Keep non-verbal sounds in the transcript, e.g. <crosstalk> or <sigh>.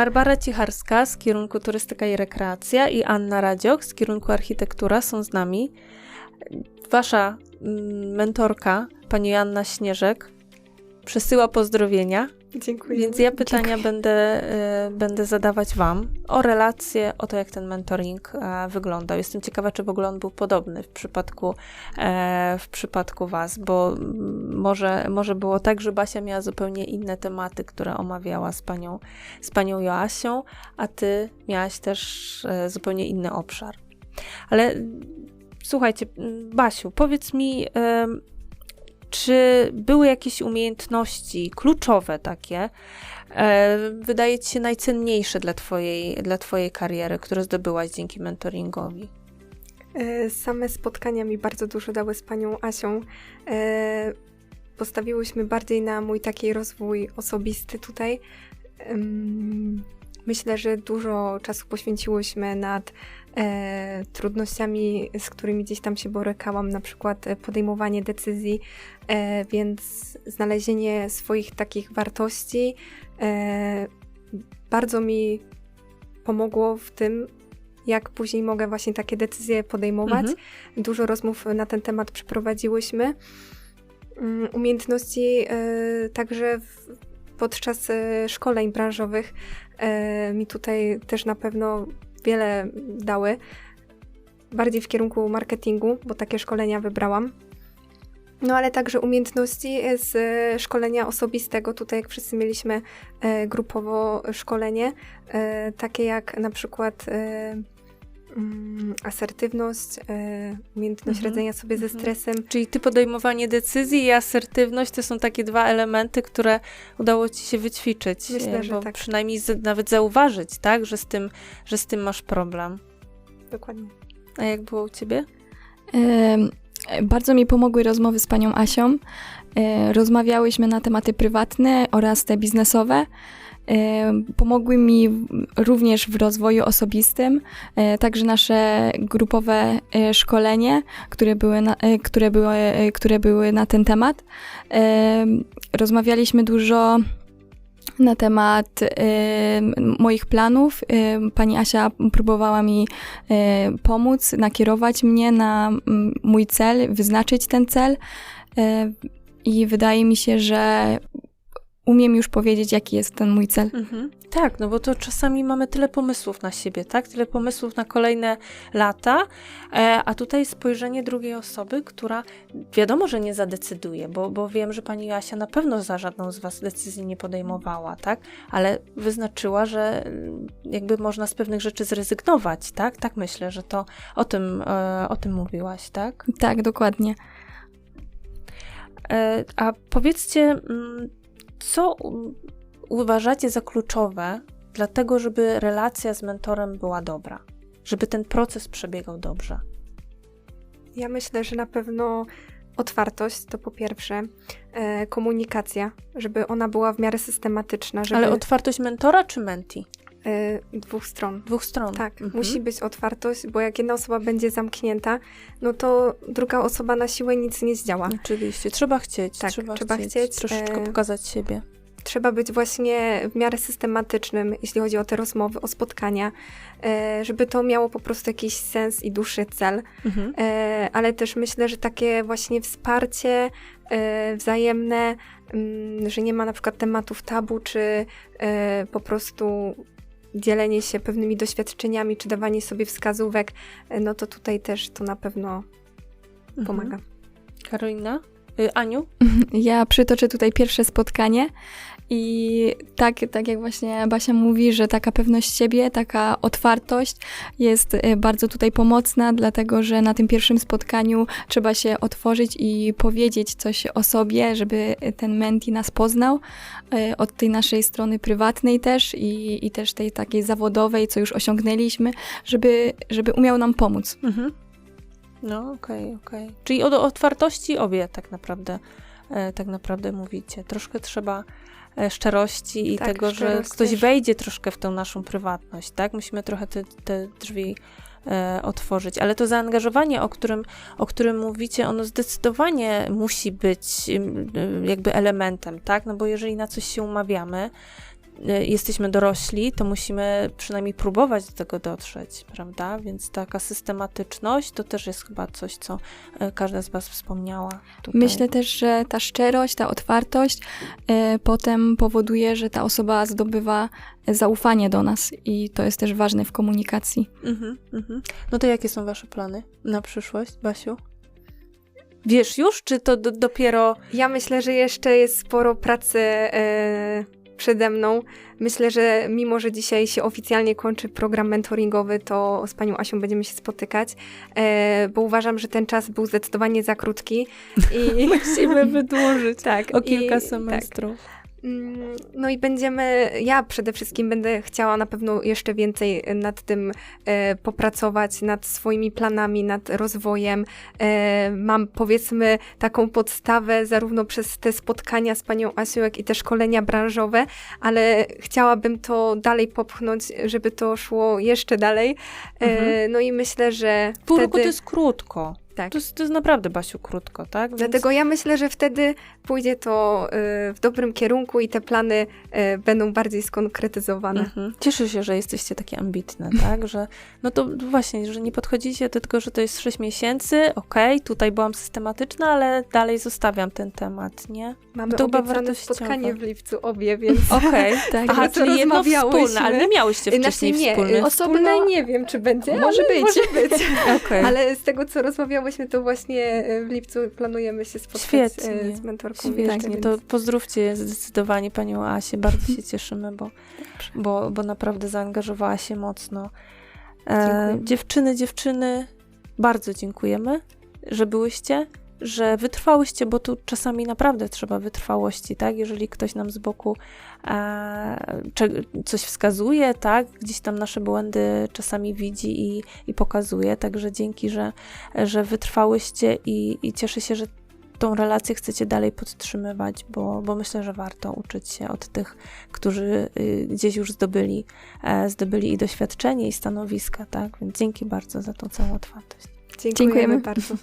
Barbara Cicharska z kierunku Turystyka i Rekreacja i Anna Radzioch z kierunku Architektura są z nami. Wasza mm, mentorka, pani Joanna Śnieżek, przesyła pozdrowienia. Dziękuję. Więc ja pytania będę, y, będę zadawać Wam o relacje, o to, jak ten mentoring e, wyglądał. Jestem ciekawa, czy w ogóle on był podobny w przypadku, e, w przypadku Was, bo może, może było tak, że Basia miała zupełnie inne tematy, które omawiała z panią, z panią Joasią, a Ty miałaś też e, zupełnie inny obszar. Ale słuchajcie, Basiu, powiedz mi, czy były jakieś umiejętności kluczowe takie, e, wydaje ci się najcenniejsze dla twojej, dla twojej kariery, które zdobyłaś dzięki mentoringowi? E, Same spotkania mi bardzo dużo dały z panią Asią. E, Postawiłyśmy bardziej na mój taki rozwój osobisty tutaj. Myślę, że dużo czasu poświęciłyśmy nad e, trudnościami, z którymi gdzieś tam się borykałam, na przykład e, podejmowanie decyzji, e, więc znalezienie swoich takich wartości e, bardzo mi pomogło w tym, jak później mogę właśnie takie decyzje podejmować. Mhm. Dużo rozmów na ten temat przeprowadziłyśmy. Mm, Umiejętności e, także w, podczas e, szkoleń branżowych mi tutaj też na pewno wiele dały. Bardziej w kierunku marketingu, bo takie szkolenia wybrałam. No ale także umiejętności z e, szkolenia osobistego. Tutaj, jak wszyscy mieliśmy e, grupowo szkolenie, e, takie jak na przykład asertywność, e, umiejętność Mhm. radzenia sobie ze Mhm. stresem. Czyli ty podejmowanie decyzji i asertywność to są takie dwa elementy, które udało ci się wyćwiczyć. Myślę, e, że bo tak. Przynajmniej z, nawet zauważyć, tak, że z, tym, że z tym masz problem. Dokładnie. A jak było u ciebie? Em, Bardzo mi pomogły rozmowy z panią Asią. E, Rozmawiałyśmy na tematy prywatne oraz te biznesowe. Pomogły mi również w rozwoju osobistym, e, także nasze grupowe e, szkolenie, które były na, e, które były, które były na ten temat. Rozmawialiśmy dużo na temat e, moich planów. E, Pani Asia próbowała mi e, pomóc, nakierować mnie na mój cel, wyznaczyć ten cel. I wydaje mi się, że umiem już powiedzieć, jaki jest ten mój cel. Mhm. Tak, no bo to czasami mamy tyle pomysłów na siebie, tak? Tyle pomysłów na kolejne lata, e, a tutaj spojrzenie drugiej osoby, która wiadomo, że nie zadecyduje, bo, bo wiem, że pani Joasia na pewno za żadną z was decyzji nie podejmowała, tak? Ale wyznaczyła, że mm, jakby można z pewnych rzeczy zrezygnować, tak? Tak myślę, że to o tym, e, o tym mówiłaś, tak? Tak, dokładnie. E, A powiedzcie, mm, co uważacie za kluczowe, dlatego żeby relacja z mentorem była dobra, żeby ten proces przebiegał dobrze? Ja myślę, że na pewno otwartość to po pierwsze, e, komunikacja, żeby ona była w miarę systematyczna, żeby Ale otwartość mentora czy menti? E, dwóch stron. Dwóch stron. Tak, Mhm. musi być otwartość, bo jak jedna osoba będzie zamknięta, no to druga osoba na siłę nic nie zdziała. Oczywiście, trzeba chcieć, Tak, trzeba, trzeba chcieć, chcieć, troszeczkę e, pokazać siebie. Trzeba być właśnie w miarę systematycznym, jeśli chodzi o te rozmowy, o spotkania, e, żeby to miało po prostu jakiś sens i dłuższy cel. Mhm. E, ale też myślę, że takie właśnie wsparcie wzajemne, mm, że nie ma na przykład tematów tabu, czy po prostu dzielenie się pewnymi doświadczeniami, czy dawanie sobie wskazówek, e, no to tutaj też to na pewno Mhm. pomaga. Karolina? Y, Aniu? <laughs> Ja przytoczę tutaj pierwsze spotkanie i tak, tak jak właśnie Basia mówi, że taka pewność siebie, taka otwartość jest e, bardzo tutaj pomocna, dlatego że na tym pierwszym spotkaniu trzeba się otworzyć i powiedzieć coś o sobie, żeby ten menti nas poznał e, od tej naszej strony prywatnej też i, i też tej takiej zawodowej, co już osiągnęliśmy, żeby, żeby umiał nam pomóc. Mhm. No, okej, okej. Czyli o otwartości obie tak naprawdę, e, tak naprawdę mówicie. Troszkę trzeba e, szczerości i Tak, tego, że ktoś też. wejdzie troszkę w tą naszą prywatność, tak? Musimy trochę te, te drzwi e, otworzyć. Ale to zaangażowanie, o którym, o którym mówicie, ono zdecydowanie musi być y, jakby elementem, tak? No bo jeżeli na coś się umawiamy, e, jesteśmy dorośli, to musimy przynajmniej próbować do tego dotrzeć, prawda? Więc taka systematyczność to też jest chyba coś, co e, każda z Was wspomniała. Tutaj. Myślę też, że ta szczerość, ta otwartość e, potem powoduje, że ta osoba zdobywa zaufanie do nas i to jest też ważne w komunikacji. Mhm, mhm. No to jakie są Wasze plany na przyszłość, Basiu? Wiesz już, czy to do, dopiero. Ja myślę, że jeszcze jest sporo pracy e, przede mną. Myślę, że mimo, że dzisiaj się oficjalnie kończy program mentoringowy, to z panią Asią będziemy się spotykać, e, bo uważam, że ten czas był zdecydowanie za krótki. I <laughs> Musimy wydłużyć <laughs> tak, o kilka i- semestrów. Mm, No i będziemy, ja przede wszystkim będę chciała na pewno jeszcze więcej nad tym e, popracować, nad swoimi planami, nad rozwojem. E, mam powiedzmy taką podstawę zarówno przez te spotkania z panią Asią, jak i te szkolenia branżowe, ale chciałabym to dalej popchnąć, żeby to szło jeszcze dalej. E, Mhm. No i myślę, że Pół wtedy... roku to jest krótko. Tak. To jest, to jest naprawdę, Basiu, krótko, tak? Więc- Dlatego ja myślę, że wtedy pójdzie to y, w dobrym kierunku i te plany y, będą bardziej skonkretyzowane. Mhm. Cieszę się, że jesteście takie ambitne, <laughs> tak? Że no to właśnie, że nie podchodzicie do tego, że to jest 6 miesięcy, okej, tutaj byłam systematyczna, ale dalej zostawiam ten temat, nie? Mamy To chyba wartościowe. spotkanie w lipcu obie, więc... <laughs> Okej. Tak, Aha, czyli jedno wspólne, ale nie miałyście Znaczy wcześniej nie, wspólnych. y, osobne nie wiem, czy będzie, Może być. może być. <laughs> Okej. Ale z tego, co rozmawiałyśmy, to właśnie y, w lipcu planujemy się spotkać Świetnie. y, z mentorką. Świetnie, więc- to pozdrówcie zdecydowanie panią Asię, bardzo <laughs> się cieszymy, bo, bo, bo naprawdę zaangażowała się mocno. E, dziewczyny, dziewczyny, bardzo dziękujemy, że byłyście, że wytrwałyście, bo tu czasami naprawdę trzeba wytrwałości, tak? Jeżeli ktoś nam z boku e, cze- coś wskazuje, tak? Gdzieś tam nasze błędy czasami widzi i, i pokazuje, także dzięki, że, że wytrwałyście i, i cieszę się, że tą relację chcecie dalej podtrzymywać, bo, bo myślę, że warto uczyć się od tych, którzy y, gdzieś już zdobyli, e, zdobyli i doświadczenie, i stanowiska, tak? Więc dzięki bardzo za tą całą otwartość. Dziękujemy Dziękujemy. bardzo.